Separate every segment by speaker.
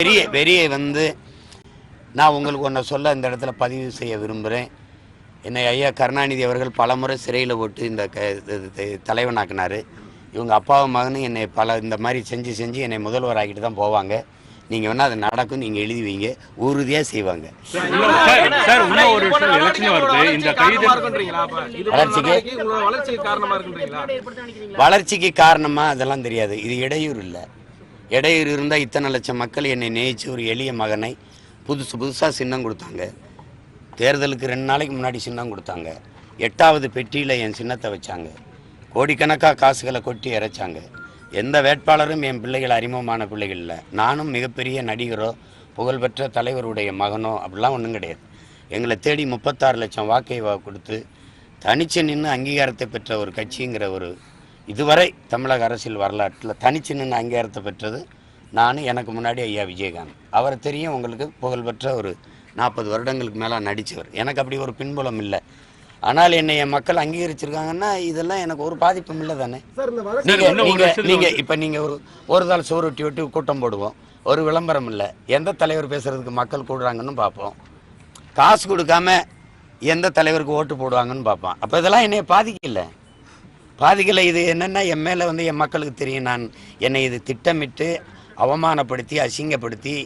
Speaker 1: பெரிய பெரிய வந்து நான் உங்களுக்கு ஒன்றை சொல்ல இந்த இடத்துல பதிவு செய்ய விரும்புகிறேன் என்னை ஐயா கருணாநிதி அவர்கள் பலமுறை சிறையில் போட்டு இந்த க தலைவனாக்குனாரு இவங்க அப்பாவும் மகனும் என்னை பல இந்த மாதிரி செஞ்சு செஞ்சு என்னை முதல்வர் ஆக்கிட்டு தான் போவாங்க நீங்கள் வேணால் அது நடக்கும் நீங்கள் எழுதி வைங்க உறுதியாக செய்வாங்க
Speaker 2: சார் சார் இன்னும் ஒரு விஷயம் எலெக்ஷன் வருது இந்த கைது
Speaker 1: வளர்ச்சிக்கு
Speaker 3: உங்களோட வளர்ச்சிக்கு காரணமா இருக்குன்றீங்களா
Speaker 1: வளர்ச்சிக்கு காரணமாக அதெல்லாம் தெரியாது இது இடையூறு இல்லை இடையூறு இருந்தால் இத்தனை லட்சம் மக்கள் என்னை நேயிச்சு ஒரு எளிய மகனை புதுசு புதுசாக சின்னம் கொடுத்தாங்க. தேர்தலுக்கு ரெண்டு நாளைக்கு முன்னாடி சின்னம் கொடுத்தாங்க. எட்டாவது பெட்டியில் என் சின்னத்தை வச்சாங்க. கோடிக்கணக்காக காசுகளை கொட்டி இறைச்சாங்க. எந்த வேட்பாளரும் என் பிள்ளைகள் அறிமுகமான பிள்ளைகள் இல்லை. நானும் மிகப்பெரிய நடிகரோ புகழ்பெற்ற தலைவருடைய மகனோ அப்படிலாம் ஒன்றும் கிடையாது. எங்களை தேடி முப்பத்தாறு லட்சம் வாக்கை வா கொடுத்து தனிச்சு நின்று அங்கீகாரத்தை பெற்ற ஒரு கட்சிங்கிற ஒரு இதுவரை தமிழக அரசியல் வரலாற்றில் தனிச்சு நின்று அங்கீகாரத்தை பெற்றது நான் எனக்கு முன்னாடி ஐயா விஜயகாந்த். அவரை தெரியும் உங்களுக்கு புகழ்பெற்ற ஒரு நாற்பது வருடங்களுக்கு மேலே நடித்தவர் எனக்கு அப்படி ஒரு பின்புலம் இல்லை. ஆனால் என்னை என் மக்கள் அங்கீகரிச்சிருக்காங்கன்னா இதெல்லாம் எனக்கு ஒரு பாதிப்பும் இல்லை தானே?
Speaker 3: சார் இந்த வழக்கு
Speaker 1: நீங்க
Speaker 2: இன்னும் ஒரு
Speaker 1: நீங்க
Speaker 2: வருஷத்துல
Speaker 1: நீங்க இப்ப நீங்க ஒரு ஒரு தாள் சோறு ஒட்டி ஒட்டி கூட்டம் போடுவோம். ஒரு விளம்பரம் இல்லை. எந்த தலைவர் பேசுறதுக்கு மக்கள் கூடுறாங்கன்னு பார்ப்போம். காசு கொடுக்காம எந்த தலைவருக்கு ஓட்டு போடுவாங்கன்னு பார்ப்போம். அப்போ இதெல்லாம் என்னைய பாதிக்கல. பாதிக்கல இது என்னன்னா என் மேலே வந்து என் மக்களுக்கு தெரியும். நான் என்னை இது திட்டமிட்டு அவமானப்படுத்தி அசிங்கப்படுத்தி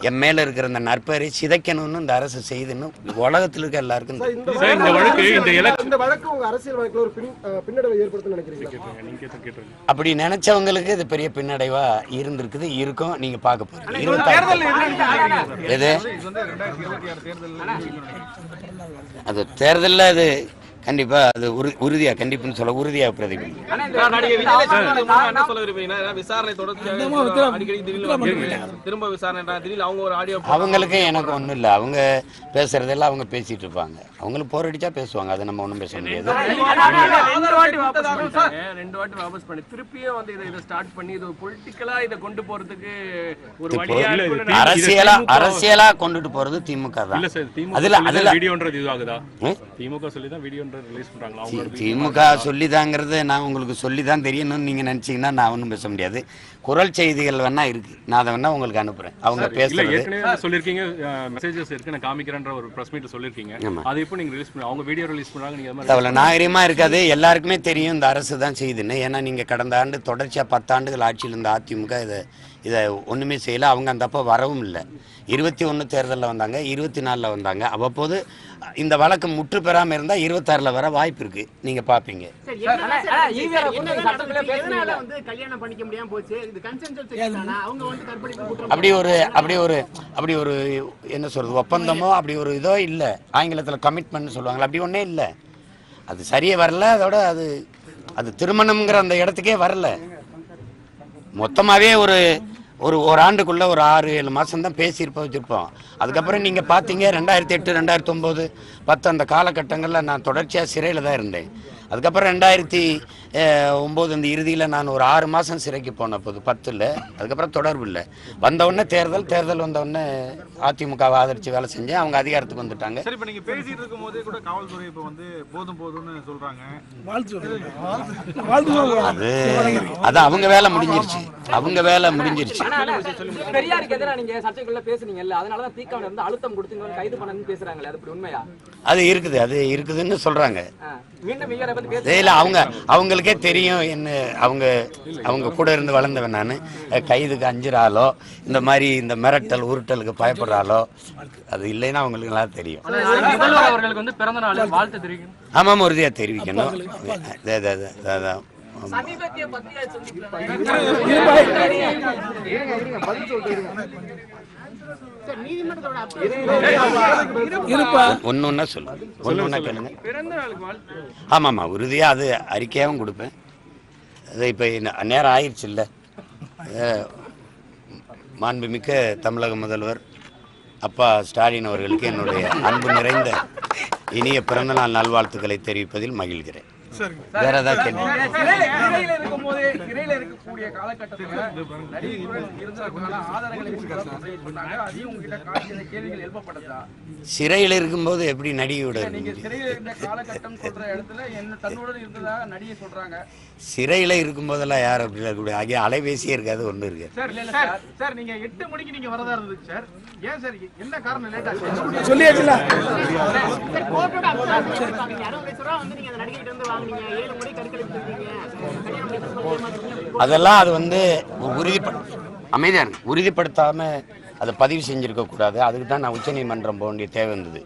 Speaker 1: என் மேலே இருக்கிற இந்த நற்பெயரை சிதைக்கணும்னு இந்த அரசு செய்துன்னு உலகத்தில் இருக்க எல்லாருக்கும் அப்படி நினைச்சவங்களுக்கு இது பெரிய பின்னடைவா இருந்திருக்குது இருக்கும் நீங்க பார்க்க போறீங்க. இருபத்தாறு எது? அது தேர்தலில் அது கண்டிப்பா அது உறு உறுதியா கண்டிப்புன்னு சொல்ல உறுதியா பிரதிபலிக்கும் அவங்களுக்கு எனக்கு ஒன்றும் இல்லை. அவங்க பேசுறதெல்லாம் அவங்க பேசிட்டு இருப்பாங்க. அவங்களுக்கு போர் அடிச்சா பேசுவாங்க. அதை நம்ம ஒன்றும் பேச முடியாது.
Speaker 4: ரெண்டு வாட்டி வாபஸ் பண்ணிட்டாங்க ரெண்டு வாட்டி வாபஸ் பண்ணி திருப்பியும் வந்து இதை இதை ஸ்டார்ட் பண்ணி இது பொலிட்டிக்கலா இதை கொண்டு போறதுக்கு ஒரு
Speaker 1: அரசியலா
Speaker 2: திமுக
Speaker 1: அரசியலா கொண்டுட்டு போறது திமுக தான்.
Speaker 2: இல்ல சார் திமுக
Speaker 1: அதுல அதுல
Speaker 2: தான் வீடியோன்றது இது ஆகுதா
Speaker 1: ம்?
Speaker 2: திமுக சொல்லி தான் வீடியோன்றது
Speaker 1: திமுக சொல்லிதாங்கிறது நான் உங்களுக்கு சொல்லி தான் தெரியணும்னு நீங்கள் நினச்சிங்கன்னா நான் ஒன்றும் பேச முடியாது. குரல் செய்திகள் வேணா இருக்கு. நான் அதை வேணா உங்களுக்கு அனுப்புகிறேன் அவங்க பேசுறது
Speaker 2: ஏற்கனவே சொல்லிருக்கீங்க மெசேஜஸ் இருக்கு. நான் காமிக்கிறேன்ற ஒரு பிரஸ் மீட் சொல்லிருக்கீங்க
Speaker 1: ஆமா.
Speaker 2: அது இப்போ நீங்க ரிலீஸ் பண்ணி அவங்க வீடியோ ரிலீஸ் பண்றாங்க நீங்க அது மாதிரி
Speaker 1: அவ்வளோ நாகரிகமாக இருக்காது. எல்லாருக்குமே தெரியும். இந்த அரசு தான் செய்யுதுன்னு ஏன்னா நீங்கள் கடந்த ஆண்டு தொடர்ச்சியாக பத்தாண்டுகள் ஆட்சியில் இருந்த அதிமுக இதை இதை ஒன்றுமே செய்யலை. அவங்க அந்த அப்போ வரவும் இல்லை. இருபத்தி ஒன்று தேர்தலில் வந்தாங்க. இருபத்தி நாலில் வந்தாங்க. அவ்வப்போது இந்த வழக்கு முற்று பெறாமல் இருந்தால் இருபத்தாறில் வர வாய்ப்பு இருக்குது நீங்கள் பார்ப்பீங்க
Speaker 5: வந்து கல்யாணம் பண்ணிக்க முடியாம போச்சு? இது கன்சென்சஸ் அவங்க வந்து கற்பழிப்பு குற்றம்
Speaker 1: அப்படி ஒரு அப்படி ஒரு அப்படி ஒரு என்ன சொல்றது ஒப்பந்தமோ அப்படி ஒரு இதோ இல்லை. ஆங்கிலத்தில் கமிட்மெண்ட் சொல்லுவாங்களே அப்படி ஒன்றே இல்லை. அது சரியே வரல அதோட அது அது திருமணம்ங்கிற அந்த இடத்துக்கே வரல. மொத்தமாகவே ஒரு ஒரு ஒரு ஆண்டுக்குள்ளே ஒரு ஆறு ஏழு மாதம் தான் பேசியிருப்போம் வச்சுருப்போம். அதுக்கப்புறம் நீங்கள் பார்த்தீங்க ரெண்டாயிரத்தி எட்டு ரெண்டாயிரத்தி ஒம்பது பத்து அந்த காலகட்டங்களில் நான் தொடர்ச்சியாக சிறையில் தான் இருந்தேன். அதுக்கப்புறம் ரெண்டாயிரத்தி ஒம்பது இந்த இறுதியில் நான் ஒரு ஆறு மாதம் சிறைக்கு போன போது பத்தில் அதுக்கப்புறம் தொடர்பு இல்லை. வந்தவுடனே தேர்தல் தேர்தல் வந்தவுடனே அதிமுகவை ஆதரித்து வேலை செஞ்சேன். அவங்க அதிகாரத்துக்கு வந்துட்டாங்க.
Speaker 6: சரி இப்ப நீங்க பேசிட்டு இருக்கும் போதே கூட காவல்துறை இப்ப வந்து போதும் போதும்னு சொல்றாங்க.
Speaker 1: அது அது அவங்க வேலை முடிஞ்சிருச்சு. அவங்க வேலை முடிஞ்சிருச்சு.
Speaker 7: பெரியாருக்கு எதிராக நீங்க சர்ச்சைக்குள்ள பேசுனீங்கல்ல அதனாலதான் தீக்காவில இருந்து அழுத்தம் கொடுத்தீங்க கைது பண்ணணும்னு பேசுறாங்களே அது இப்படி உண்மையா?
Speaker 1: அது இருக்குது அது இருக்குதுன்னு சொல்கிறாங்க இல்லை அவங்க அவங்களுக்கே தெரியும் என்ன அவங்க அவங்க கூட இருந்து வளர்ந்தவன் நான். கைதுக்கு அஞ்சுறாலோ இந்த மாதிரி இந்த மிரட்டல் உருட்டலுக்கு பயப்படுறாலோ அது இல்லைன்னா அவங்களுக்கு நல்லா தெரியும்.
Speaker 4: அவர்களுக்கு வந்து பிறந்த நாள் வாழ்த்து தெரிவிக்கணும்.
Speaker 1: ஆமாம் உறுதியாக தெரிவிக்கணும். அது- அது- அது- அது- அதான்.
Speaker 7: சமீபத்திய பத்தியா
Speaker 1: சொல்லுங்க ஒன்று ஒன்றா கேளுங்க
Speaker 4: பிறந்த நாளுக்கு வாழ்த்து
Speaker 1: ஆமாம்மா உறுதியாக அது அறிக்கையாகவும் கொடுப்பேன். அது இப்போ நேரம் ஆயிடுச்சு இல்லை மாண்புமிக்க தமிழக முதல்வர் அப்பா ஸ்டாலின் அவர்களுக்கு என்னுடைய அன்பு நிறைந்த இனிய பிறந்தநாள் நல்வாழ்த்துக்களை தெரிவிப்பதில் மகிழ்கிறேன். வேற ஏதாவது கேள்வி?
Speaker 4: சிறையில இருக்கும்போது சிறையில இருக்கக்கூடிய காலகட்டத்துல
Speaker 1: சிறையில் எப்படி நடிகையோட
Speaker 4: சிறையில இருந்த காலகட்டம் சொல்ற இடத்துல என்ன தன்னுடன் இருந்ததாக நடிகை சொல்றாங்க.
Speaker 1: சிறையில் இருக்கும்போதெல்லாம் யார் அப்படி இருக்கக்கூடிய? அலைபேசியே இருக்காது ஒன்றும் இருக்கு
Speaker 6: சார் சார் சார். நீங்க எட்டு மணிக்கு நீங்க வரதா இருந்துச்சு சார். ஏன் சார் என்ன காரணம் லேட் ஆச்சு
Speaker 5: சொல்லியாச்சுல. கோர்ட்டோட அறுபது லட்ச ரூபா வந்து நீங்க அந்த நடிகை கிட்ட இருந்து வாங்குனீங்க. ஏழு முறை கருக்கலைப்பு இருக்கீங்க கல்யாணம் பண்ணி சொல்ல மாட்டீங்க
Speaker 1: அதெல்லாம் அது வந்து உறுதிப்பட அமைதியாக இருக்கு. உறுதிப்படுத்தாம அதை பதிவு செஞ்சிருக்க கூடாது. அதுக்கு தான் நான் உச்சநீதிமன்றம் போக வேண்டிய தேவை இருந்தது.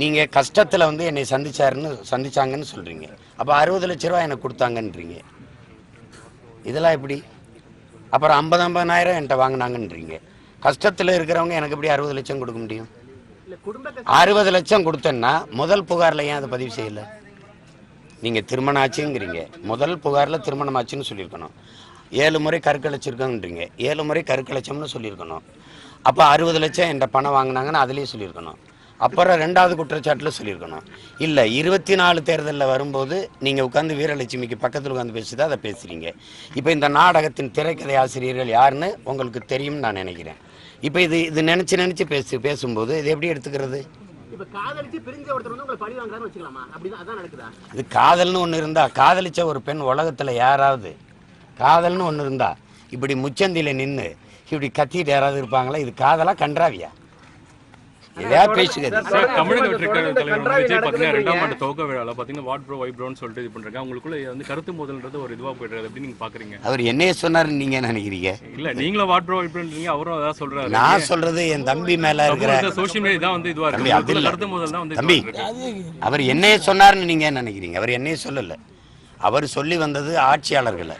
Speaker 1: நீங்கள் கஷ்டத்தில் வந்து என்னை சந்திச்சாருன்னு சந்திச்சாங்கன்னு சொல்கிறீங்க அப்போ அறுபது லட்ச ரூபா எனக்கு கொடுத்தாங்கன்றீங்க. இதெல்லாம் எப்படி? அப்புறம் ஐம்பது ஐம்பதாயிரம் என்கிட்ட வாங்கினாங்கன்றீங்க. கஷ்டத்தில் இருக்கிறவங்க எனக்கு எப்படி அறுபது லட்சம் கொடுக்க முடியும்? அறுபது லட்சம் கொடுத்தேன்னா முதல் புகாரில் ஏன் அதை பதிவு செய்யலை? நீங்கள் திருமணம் ஆச்சுங்கிறீங்க. முதல் புகாரில் திருமணம் ஆச்சுன்னு சொல்லியிருக்கணும். ஏழு முறை கருக்கலைச்சிருக்கோன்றீங்க ஏழு முறை கருக்கலைச்சம்னு சொல்லியிருக்கணும். அப்போ அறுபது லட்சம் என்கிட்ட பணம் வாங்கினாங்கன்னு அதுலேயும் சொல்லியிருக்கணும். அப்புறம் ரெண்டாவது குற்றச்சாட்டில் சொல்லியிருக்கணும். இல்லை இருபத்தி நாலு தேர்தலில் வரும்போது நீங்கள் உட்காந்து வீரலட்சுமிக்கு பக்கத்தில் உட்காந்து பேசி அதை பேசுகிறீங்க இப்போ இந்த நாடகத்தின் திரைக்கதை ஆசிரியர்கள் யாருன்னு உங்களுக்கு தெரியும்னு நான் நினைக்கிறேன். இப்போ இது இது நினச்சி நினச்சி பேசு பேசும்போது இது எப்படி எடுத்துக்கிறது? இது காதல்னு ஒன்று இருந்தா காதலிச்ச ஒரு பெண் உலகத்தில் யாராவது காதல்னு ஒன்று இருந்தா இப்படி முச்சந்தியில் நின்று இப்படி கத்திட்டு யாராவது இருப்பாங்களா? இது காதலா கன்றாவியா? எதையா பேசுகிறது
Speaker 2: சார் தமிழக வெற்றி கழக தலைவர் விஜய் பார்த்தீங்கன்னா ரெண்டாம் ஆண்டு துவக்க விழாவில் பார்த்தீங்கன்னா வாட் ப்ரோ வை ப்ரோன்னு சொல்லிட்டு இது பண்ணுறாங்க உங்களுக்குள்ள வந்து கருத்து மோதல்ன்றது ஒரு இதுவாக போயிடுறது எப்படி நீங்கள் பார்க்குறீங்க
Speaker 1: அவர் என்னைய சொன்னாருன்னு நீங்க என்ன நினைக்கிறீங்க?
Speaker 2: இல்ல நீங்களும் வாட் ப்ரோ வை ப்ரோன்றீங்க அவரும் அதான் சொல்றாரு.
Speaker 1: நான் சொல்றது என் தம்பி மேல இருக்கிற
Speaker 2: சோஷியல் மீடியா தான் வந்து இதுவா
Speaker 1: தம்பி,
Speaker 2: இருக்கு. கருத்து மோதல் தான் வந்து
Speaker 1: தம்பி. அவர் என்னைய சொன்னாருன்னு நீங்க என்ன நினைக்கிறீங்க? அவர் என்னைய சொல்லல. அவர் சொல்லி வந்தது ஆட்சியாளர்களை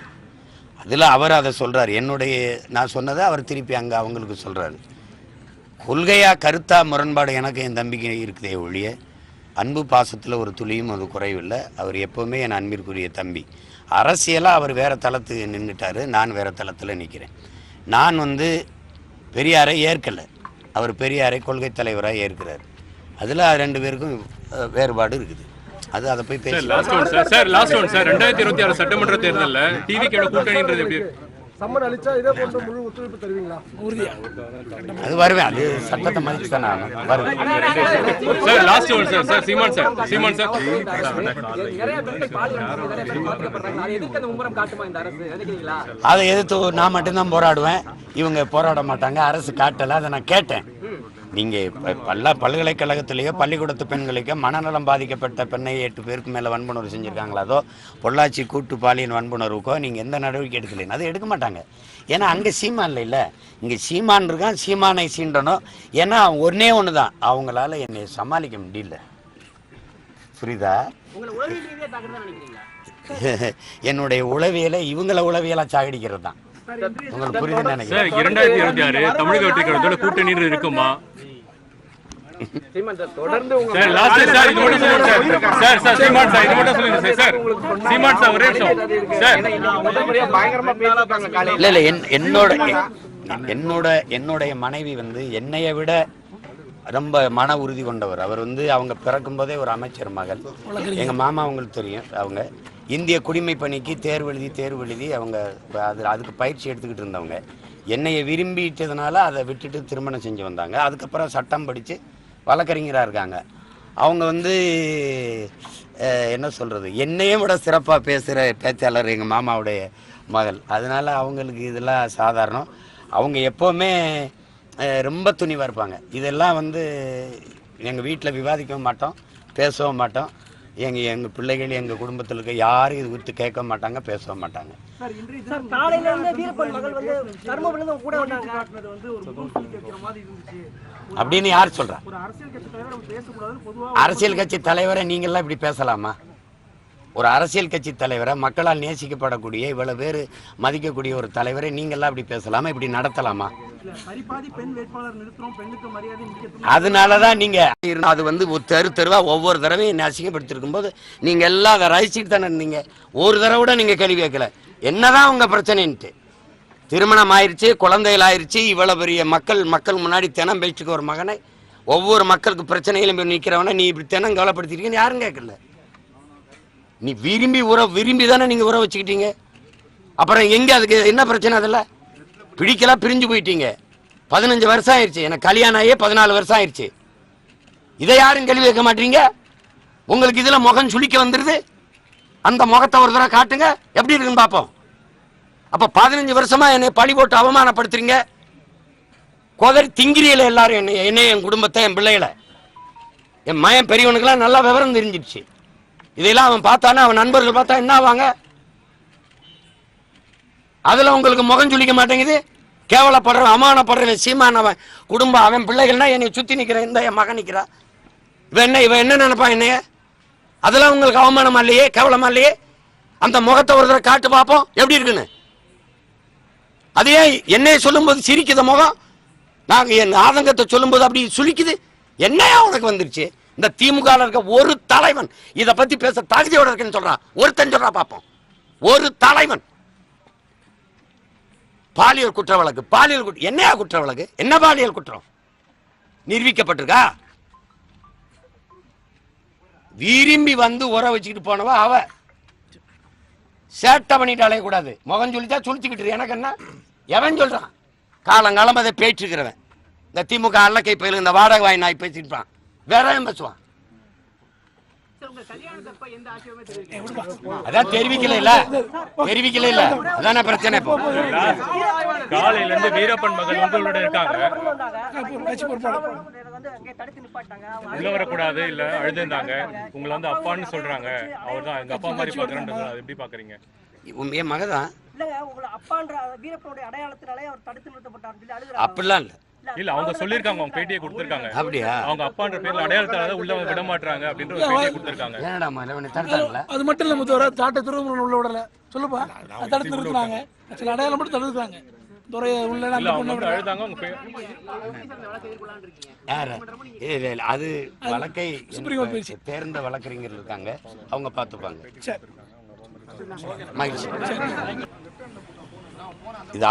Speaker 1: அதுல அவர் அதை சொல்றாரு. என்னுடைய நான் சொன்னதை அவர் திருப்பி அங்க அவங்களுக்கு சொல்றாரு. கொள்கையா கருத்தா முரண்பாடு எனக்கு என் தம்பிக்கு இருக்குதே ஒழிய அன்பு பாசத்தில் ஒரு துளியும் அது குறைவில்லை. அவர் எப்போவுமே என் அன்பிற்குரிய தம்பி. அரசியலாக அவர் வேற தளத்துக்கு நின்றுட்டாரு நான் வேற தளத்தில் நிற்கிறேன் நான் வந்து பெரியாரை ஏற்கலை. அவர் பெரியாரை கொள்கை தலைவராக ஏற்கிறார். அதில் ரெண்டு பேருக்கும் வேறுபாடு இருக்குது. அது அதை போய் பேசி
Speaker 2: last one sir. Sir last one sir. ரெண்டாயிரத்தி இருபத்தி ஆறு சட்டமன்ற தேர்தலில் டிவிக்கோட கூட்டணின்றது எப்படி
Speaker 8: சம்மன் அளிச்சா இதே போன்ற முழு ஒத்துழைப்பு தருவீங்களா? உறுதியா.
Speaker 1: அது வருவேன். அது சட்டத்தை மதிச்சு தான் நான் வருவேன்.
Speaker 2: Sir last one sir sir Seeman sir. Seeman sir.
Speaker 7: நிறைய பெண்கள் பாலியல் வன்கொடுமை, நிறைய பேர் பாதிக்கப்படுறாங்க. அது எதுக்கு அந்த மும்முரம் காட்டுமா இந்த அரசு? நினைக்கிறீங்களா?
Speaker 1: அதை எதிர்த்து நான் மட்டும்தான் போராடுவேன். இவங்க போராட மாட்டாங்க. அரசு காட்டலை. அதை நான் கேட்டேன். நீங்கள் இப்போ பல்ல பல்கலைக்கழகத்திலேயோ பள்ளிக்கூடத்து பெண்களுக்கோ மனநலம் பாதிக்கப்பட்ட பெண்ணை எட்டு பேருக்கு மேலே வன்புணர்வு செஞ்சுருக்காங்களா? அதோ பொள்ளாச்சி கூட்டு பாலியல் வன்புணர்வுக்கோ நீங்கள் எந்த நடவடிக்கை எடுக்கலைன்னு. அதை எடுக்க மாட்டாங்க. ஏன்னா அங்கே சீமான் இல்லை. இங்கே சீமான் இருக்கான் சீமானை சீண்டணும். ஏன்னா ஒன்றே ஒன்று தான் அவங்களால என்னை சமாளிக்க முடியல. புரியுதா? என்னுடைய உளவியலை இவங்கள உளவியலா சாகடிக்கிறது தான்
Speaker 2: சார் இரண்டாயிரத்தி இருபத்தி ஆறு தமிழக வெற்றி கழகத்தோட கூட்டணி இருக்குமா?
Speaker 4: தொடர்ந்து
Speaker 1: இல்ல இல்ல என்னோட என்- என்னோட என்னுடைய மனைவி வந்து என்னைய விட ரொம்ப மன உறுதி கொண்டவர். அவர் வந்து அவங்க பிறக்கும் போதே ஒரு அமைச்சர் மகள். எங்க மாமா அவங்களுக்கு தெரியும் அவங்க. இந்திய குடிமை பணிக்கு தேர்வு எழுதி தேர்வு எழுதி அவங்க அது அதுக்கு பயிற்சி எடுத்துக்கிட்டு இருந்தவங்க. என்னைய விரும்பிட்டதுனால அதை விட்டுட்டு திருமணம் செஞ்சு வந்தாங்க. அதுக்கப்புறம் சட்டம் படித்து வழக்கறிஞராக இருக்காங்க. அவங்க வந்து என்ன சொல்கிறது என்னையும் விட சிறப்பாக பேசுகிற பேச்சாளர் எங்கள் மாமாவுடைய மகள். அதனால அவங்களுக்கு இதெல்லாம் சாதாரணம். அவங்க எப்போவுமே ரொம்ப துணிவாக இருப்பாங்க. இதெல்லாம் வந்து எங்கள் வீட்டில் விவாதிக்கவும் மாட்டோம் பேசவும் மாட்டோம். எங்கள் எங்கள் பிள்ளைகள் எங்கள் குடும்பத்தில் இருக்க யாரும் இது குறித்து கேட்க மாட்டாங்க பேசவும் மாட்டாங்க. அப்படின்னு யார் சொல்கிறா
Speaker 8: ஒரு அரசியல் கட்சி தலைவர் அப்படி பேசக்கூடாதுன்னு பொதுவா
Speaker 1: அரசியல் கட்சி தலைவரை நீங்கள்லாம் இப்படி பேசலாமா? ஒரு அரசியல் கட்சி தலைவரை மக்களால் நேசிக்கப்படக்கூடிய இவ்வளவு பேர் மதிக்கக்கூடிய ஒரு தலைவரை நீங்கள்லாம் இப்படி பேசலாமா? இப்படி நடத்தலாமா?
Speaker 8: பெண்
Speaker 1: அதனால தான் நீங்கள் அது வந்து ஒரு தெரு தெருவாக ஒவ்வொரு தடவையும் நேசிக்கப்படுத்திருக்கும் போது நீங்கள் எல்லாம் அதை ரசிச்சுட்டு தானே இருந்தீங்க. ஒரு தடவை கூட நீங்கள் கேள்வி கேட்கல. என்னதான் உங்கள் பிரச்சனைன்ட்டு. திருமணம் ஆயிருச்சு குழந்தைகள் ஆயிருச்சு இவ்வளோ பெரிய மக்கள் மக்கள் முன்னாடி தினம் பேச்சுக்கு ஒரு மகனை ஒவ்வொரு மக்களுக்கு பிரச்சனைகளும் நிற்கிறவனை நீ இப்படி தினம் கவலைப்படுத்திருக்கீங்கன்னு யாரும் கேட்கல. நீ விரும்பி உற விரும்பி தானே நீங்க உற வச்சுக்கிட்டீங்க? அப்புறம் எங்க அதுக்கு என்ன பிரச்சனை அதில்? பிடிக்கலாம் பிரிஞ்சு போயிட்டீங்க. பதினஞ்சு வருஷம் ஆயிடுச்சு. எனக்கு கல்யாணம் ஆகியே பதினாலு வருஷம் ஆயிடுச்சு. இதை யாரும் கேள்வி கேட்க மாட்டீங்க? உங்களுக்கு இதில் முகம் சுளிக்க வந்துடுது அந்த முகத்தை ஒரு தடவை காட்டுங்க. எப்படி இருக்குன்னு பார்ப்போம். அப்போ பதினஞ்சு வருஷமா என்னை பழி போட்டு அவமானப்படுத்துறீங்க? குதறி திங்கிரியில எல்லாரும் என்னை என்னை என் குடும்பத்தை என் பிள்ளைகளை. என் மயன் பெரியவனுக்கெல்லாம் நல்லா விவரம் தெரிஞ்சிடுச்சு இதெல்லாம் அவன் பார்த்தானே? அவன் நண்பர்கள் பார்த்தா என்ன ஆவாங்க? அதில் உங்களுக்கு முகம் சுளிக்க மாட்டேங்குது. கேவலப்படுற அமானப்படுறவன் சீமானவன் குடும்பம் அவன் பிள்ளைகள்னா என்னை சுற்றி நிற்கிறேன் இந்த என் மகன் நிக்கிறா. இவன் என்ன இவன் என்ன நினைப்பான் என்னைய? அதெல்லாம் உங்களுக்கு அவமானமா இல்லையே? கேவலமா இல்லையே? அந்த முகத்தை ஒரு தடவை காட்டு பார்ப்போம். எப்படி இருக்குன்னு? அது ஏன் என்னைய சொல்லும்போது சிரிக்குது முகம்? நாங்கள் என் ஆதங்கத்தை சொல்லும்போது அப்படி சுழிக்குது என்னையா உனக்கு வந்துருச்சு? இந்த திமுக இருக்க ஒரு தலைவன் இத பத்தி பேச தகுதியோட இருக்குன்னு சொல்றான் ஒருத்தன் சொல்றா பார்ப்போம். ஒரு தலைவன். பாலியல் குற்ற வழக்கு பாலியல் குற்ற என்னையா குற்ற வழக்கு என்ன பாலியல் குற்றம்? நிரூபிக்கப்பட்டிருக்கா? விரும்பி வந்து உற வச்சுக்கிட்டு போனவ அவ. சேட்டை பண்ணிட்டு அலையக்கூடாது முகம் சொல்லிச்சா சுழிச்சுக்கிட்டு எனக்கு என்ன? எவன் சொல்றான்? காலங்காலம் அதை பேச்சுக்கிறவன் இந்த திமுக அல்லக்கை பயில இந்த வாடகை வாய் நாய் பேசிட்டு இருப்பான். வேற எவன் பேசுவான்? அதான் தெரிவிக்கல இல்ல. தெரிவிக்கல இல்ல. அதானே பிரச்சனை இப்போ.
Speaker 2: காலையில இருந்து வீரப்பன் மகள் உங்களோட இருக்காங்க.
Speaker 8: வந்து அங்கே தடுத்து நிப்பாட்டாங்க அவங்க
Speaker 2: உள்ள வரக்கூடாது இல்ல அழுதுந்தாங்க உங்களை வந்து அப்பான்னு சொல்றாங்க. அவர் தான் எங்க அப்பா மாதிரி பாக்குறேன்றது அது எப்படி பாக்குறீங்க
Speaker 1: உன் மகதான்.
Speaker 8: இல்லங்க உங்களை அப்பான்ற வீரப்பனுடைய அடையாளத்தினாலே அவர் தடுத்து நிறுத்தப்பட்டார். சொல்லி அழுகுறாங்க
Speaker 1: அப்படிலாம் இல்ல.
Speaker 2: இல்ல அவங்க சொல்லிருக்காங்க அவங்க பேட்டியை கொடுத்திருக்காங்க.
Speaker 1: அப்படியா?
Speaker 2: அவங்க அப்பான்ற பேர்ல அடையாளத்தால உள்ள விட மாட்டாங்க அப்படின்ற ஒரு பேட்டியை கொடுத்திருக்காங்க.
Speaker 1: என்னடா மகன் தடுத்தாங்களா?
Speaker 9: அது மட்டும் இல்ல முத்தவர தாட்டை துறைமுறை உள்ள விடல. சொல்லுப்பா தடுத்து நிறுத்துறாங்க சில அடையாளம் மட்டும் தடுத்துறாங்க
Speaker 1: அது வழக்கை. தேர்ந்த வழக்கறிஞர் இருக்காங்க. அவங்க பார்த்துப்பாங்க. மகிழ்ச்சி. இது